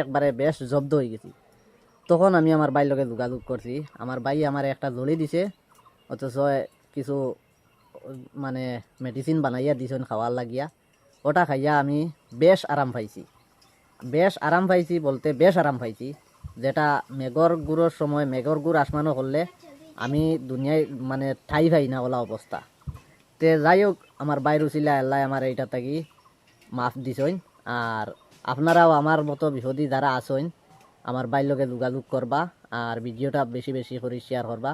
একবারে বেশ জব্দ হয়ে গেছি। তখন আমি আমার বাইর লগে যোগাযোগ করছি। আমার বাই আমার একটা জড়ি দিছে, অথচ কিছু মানে মেডিসিন বানাইয়া দিছেন খাওয়ার লাগিয়া। ওটা খাইয়া আমি বেশ আরাম পাইছি। বেশ আরাম পাইছি বলতে বেশ আরাম পাইছি। যেটা মেঘর গুড়োর সময়, মেঘর গুড় আসমানো করলে আমি দুনিয়ায় মানে ঠাই পাই না ওলা অবস্থা। তে যাই হোক, আমার বাইর উচিলা আল্লাহ আমার এইটা থাকি মাফ দিছইন আর আপনারাও আমার মতো বিপদী যারা আসইন আমার বাইর লগে যোগাযোগ করবা আর ভিডিওটা বেশি বেশি করে শেয়ার করবা।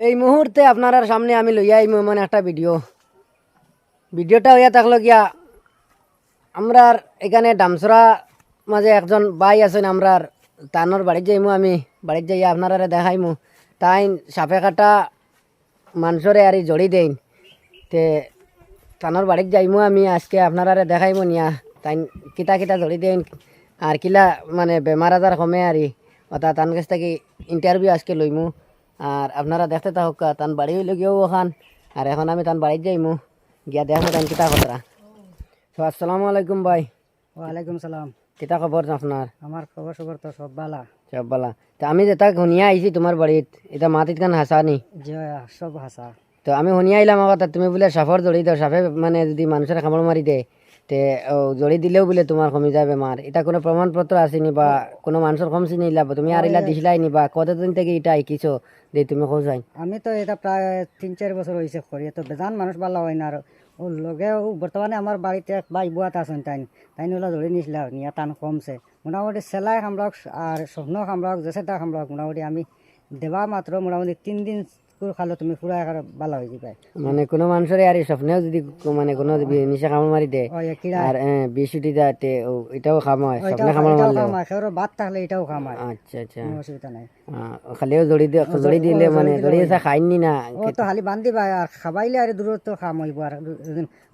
এই মুহূর্তে আপনার সামনে আমি লইয়া আইমু এমন একটা ভিডিও। ভিডিওটা হইয়া থাকল গিয়া, আমরার এখানে ডামসরা মাঝে একজন ভাই আছেন, আমরার তানোর বাড়িত যাইমু আমি। বাড়িত যাইয়া আপনারা দেখাইমু। তাই সাপে কাটা মানুষরে আর জড়ি দেন তে তানোর বাড়িত যাইমু আমি আজকে আপনারা দেখাইমু নিয়া। তাই কিতা কিতা জড়ি দেন আর কিলা মানে বেমার আজার কমে আর অর্থাৎ তান কাছ থেকে ইন্টারভিউ আজকে লইমু। আর আপনারা দেখতে থাকুক তান বাড়ি গিয়েও ওখান। আর এখন আমি তান বাড়িত যাইমু। গিয়া দেখো তান কিতা কথা। তো আসসালামু আলাইকুম ভাই। ওয়ালাইকুম সালাম। কিতা খবর আপনার আমার খবর সবর তো সব বালা সব বলা তো আমি যেটা শুনিয়া আইছি তোমার বাড়িত এটা মাটিত কান হাসানি যে সব হাসা তো আমি শুনিয়া আইলাম আগত তুমি বোলে সাফর জড়ি দাও সাফে মানে যদি মানুষের কামড় মারি দে তে জড়ি দিলেও বোলে তোমার কমি যায় বেমার এটা কোনো প্রমাণপত্র আসেনি বা কোনো মানুষের কমছি নিলা তুমি আর ইলা দিছিলাই নি বা কতদিন থেকে এটা আইকিছো যে তুমি খোঁজাই আমি তো এটা প্রায় তিন চার বছর হয়েছে করি তো বেজান মানুষ বালা হয় না আর ও লগে বর্তমানে আমার বাড়িতে এক ভাই বুয়াত আছেন তাই তাই ওলা ধরে নিছিল নিয়ে টান কমছে। মোটামুটি সেলাই খামরাক আর স্বপ্ন খামরাক জেসেটা খামরাক মোটামুটি আমি দেবা মাত্র মোটামুটি তিন দিন করে খালো তুমি পুরা একার বালা হয়ে যাবে। মানে কোনো মানুষের আর স্বপ্নেও যদি মানে কোনো নিশা কামড় মারি দে আর বিষ উঠি ও, এটাও খাম হয় স্বপ্নে কামড় মারলে খামায় খেরো ভাত থাকলে এটাও খামায় আচ্ছা আচ্ছা। অসুবিধা নাই। খালিও জড়ি দিয়ে জড়ি দিলে মানে জড়ি এসে খাইনি না ও তো খালি বান্ধি পায় আর খাবাইলে আর দূরত তো খাম হইব আর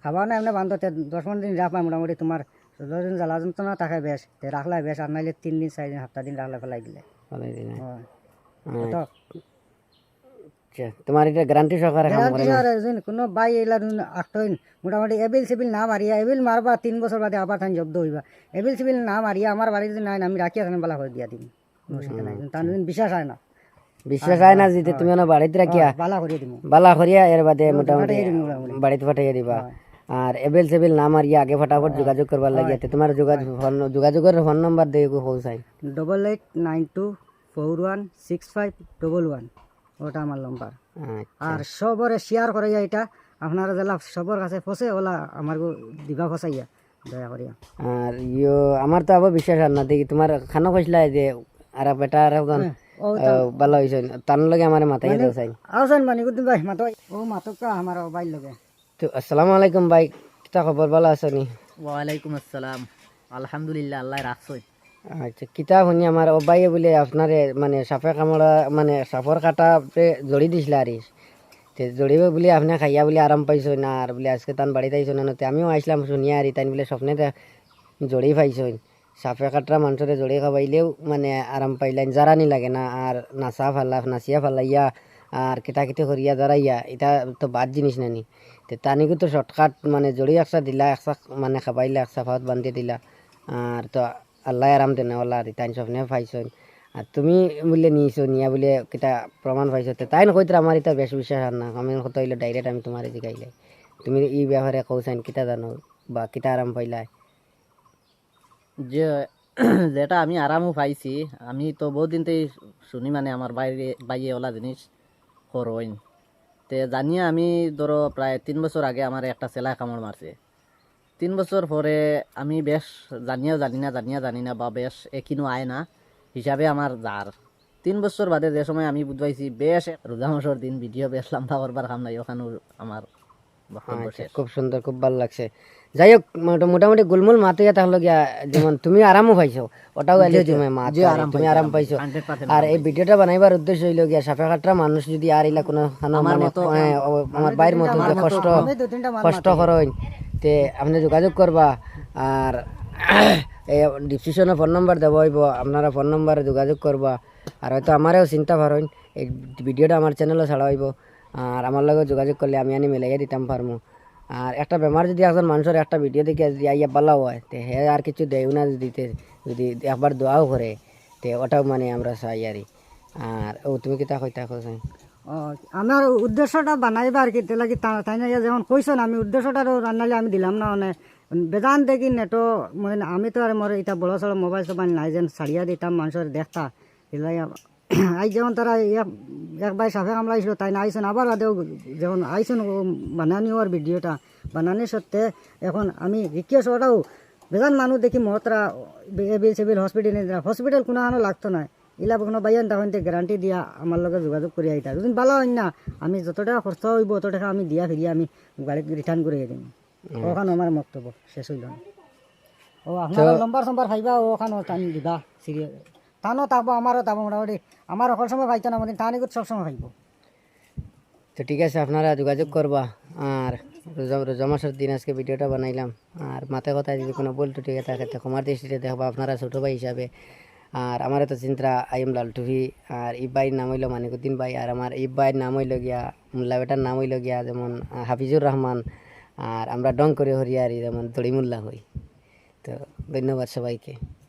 খাবা না এমনি বান্ধতে দশ পনেরো দিন রাখ মোটামুটি তোমার ষোলো দিন জ্বালা যন্ত্রণা থাকে বেশ রাখলাই বেশ আর নাইলে তিন দিন চার দিন সপ্তাহ দিন রাখলে ফেলাই দিলে। দিন, হ্যাঁ। তো আচ্ছা তোমার এটা গ্যারান্টি সহকারে কাম করে গ্যারান্টি আর একজন কোনো বাই এলা আটইন মোটামুটি এবিল সিবিল না মারিয়া এবিল মারবা তিন বছর বাদে আবার থান জব্দ হইবা। এবিল সিবিল না মারিয়া আমার বাড়িতে যদি নাই আমি রাখি আসেন বেলা করে দিয়া দিম অসুবিধা নাই তার দিন বিশ্বাস হয় না। বিশ্বাস হয় না যেতে তুমি না বাড়িতে রাখিয়া বালা করিয়ে দিম। বালা করিয়া এর বাদে মোটামুটি বাড়িতে ফাটাইয়া দিবা। আর এবেল সেবেল না মারিয়া আগে ফটাফট যোগাযোগ করবার লাগিয়া তে তোমার যোগাযোগ ফোন যোগাযোগের ফোন নম্বর দিয়ে পৌঁছাই double eight nine two four one six five double one ওটা আমার নম্বর আর সবরে শেয়ার করে যায় এটা আপনারা যারা সবর কাছে ফসে ওলা আমার গো দিবা ফসাইয়া দয়া করিয়া। আর ইয়ো আমার তো আবার বিশ্বাস আর না দেখি তোমার খানো কইসলা যে আর বেটা আর একজন ও ভালো হয়েছে তার লগে আমার মাথায় দেওয়া চাই। আওসান মানি গুদিন ভাই মাতো ও মাতকা আমার বাইর লগে। তো আসসালামু আলাইকুম ভাই কিতা খবর ভালো আছো নি? ওয়ালাইকুম আসসালাম। আলহামদুলিল্লাহ আল্লাহ রাখছই আচ্ছা কিতাব শুনি আমার ও ভাইয়ে বলে আপনারে মানে সাপে কামড়া মানে সাপর কাটা জড়ি দিছিল আর তে জড়িবে বলে আপনি খাইয়া বলে আরাম পাইছো না আর বলে আজকে তান বাড়িতে আইছো না, তে আমিও আইসলাম শুনিয়া আর তাই বলে স্বপ্নে জড়ি পাইছো সাপে কাটরা মানুষের জড়ি খাবাইলেও মানে আরাম পাইলেন জারানি লাগে না আর নাচা ফালা, নাচিয়া ফালাইয়া আর কেটা কেটে করিয়া দাঁড়াইয়া এটা তো বাদ জিনিস নানি। তে তানিকো তো শর্টকাট মানে জড়ি একসা দিলা একসা মানে খাবাইলা একসা ভাত বান্ধিয়ে দিলা। আর তো আল্লাহ আরাম দেন ওলা তাই স্বপ্নে পাইছো আর তুমি বলে নিয়েছো নিয়া বলে কিতা প্রমাণ পাইছো তে তাই নকইতে আমার এটা বেশ বিশ্বাস আর না। আমি কত হইল ডাইরেক্ট আমি তোমার জিগাইলে তুমি এই ব্যাপারে কৌসাইন কিতা জানো বা কিতা আরাম পাইলা যে, যেটা আমি আরামও পাইছি, আমি তো বহুদিন থেকে শুনি মানে আমার বাইরে বাইয়ে ওলা জিনিস করইন তে জানিয়ে আমি ধরো প্রায় তিন বছর আগে আমার একটা সেলাই কামড় মারছে তিন বছর পরে আমি বেশ জানিয়াও জানি না জানিয়া জানি না বা বেশ একিনো আয় না হিসাবে আমার যার। তিন বছর বাদে যে সময় আমি বুঝবাইছি বেশ রোজা মাসের দিন ভিডিও বেশ লম্বা করবার কাম নাই ওখানে আমার আচ্ছা, খুব সুন্দর খুব ভালো লাগছে। যাই হোক মোটামুটি গুলমুল মাতুয়া তাহলে গিয়া যেমন তুমি আরামও পাইছো ওটাও আইলে তুমি মাত তুমি আরাম পাইছো। আর এই ভিডিওটা বানাইবার উদ্দেশ্য হইল গিয়া সাপে কাটরা মানুষ যদি আর ইলা কোনো মানে আমার বাইর মতো কষ্ট কষ্ট করেন তে আপনি যোগাযোগ করবা আর এই ডিসক্রিপশনে ফোন নম্বর দেবো হইব আপনারা ফোন নম্বরে যোগাযোগ করবা। আর হয়তো আমারও চিন্তা পারেন এই ভিডিওটা আমার চ্যানেলও ছাড়া হইব। আর আমার লগে যোগাযোগ করলে আমি আনি মিলাইয়া দিতাম পারমু আর একটা বেমার যদি একজন মানুষের একটা ভিডিও দেখে যদি আইয়া হয় তে হে আর কিছু দেয় না দিতে যদি একবার দোয়াও করে তে ওটাও মানে আমরা চাই আর। ও তুমি কিতা কোথায় ও, আমার উদ্দেশ্যটা বানাইবার কি লাগি তাই না যেমন কইছেন আমি উদ্দেশ্যটা রান্নালে আমি দিলাম না মানে বেদান দেখি নেটো মানে আমি তো আর মোর এটা বড় সড়ো মোবাইল সোবাইল নাই যেন ছাড়িয়া দিতাম মানুষের দেখতা এলাই আই যেমন তারা এক- এক ভাই সাফে কামলাইছিল, তাই না আইসেন আবার বাদেও যেমন আইসেন বানানি ওর ভিডিওটা বানানি সত্ত্বে এখন আমি রিকোয়েস্ট ওটাও বেজান মানুষ দেখি মহতরা এবিল সিভিল হসপিটাল হসপিটাল কোনো লাগতো না ইলা কোনো বাইয়ান তখন গ্যারান্টি দিয়া আমার লগে যোগাযোগ করে আইতা। যদি ভালো হয় না আমি যত টাকা খরচ হইব অত টাকা আমি দিয়া ফিরিয়ে আমি গাড়িত রিটার্ন করে দিম ওখানে আমার বক্তব্য শেষ হইল ও আপনার লম্বার সম্বার খাইবা ওখানে টান দিবা সিরিয়াস টানও থাকব আমারও থাকব মোটামুটি। আমার অকল সময় খাইতো না মানে টানি সব সময় খাইব তো ঠিক আছে আপনারা যোগাযোগ করবা আর রোজা মাসের দিন আজকে ভিডিওটা বানাইলাম। আর মাথায় কথায় যদি কোনো বল টুটি থাকে তো ক্ষমার দৃষ্টিতে দেখবা আপনারা ছোটো ভাই হিসাবে আর আমার এত চিন্তা আইম লাল টুভি। আর ই ভাইয়ের নাম হইল মানিকুদ্দিন ভাই। আর আমার ই ভাইয়ের নাম হইল গিয়া, মোল্লা বেটার নাম হইল গিয়া যেমন হাফিজুর রহমান। আর আমরা ডং করে হরিয়ারি যেমন দড়িমুল্লা হই। তো ধন্যবাদ সবাইকে।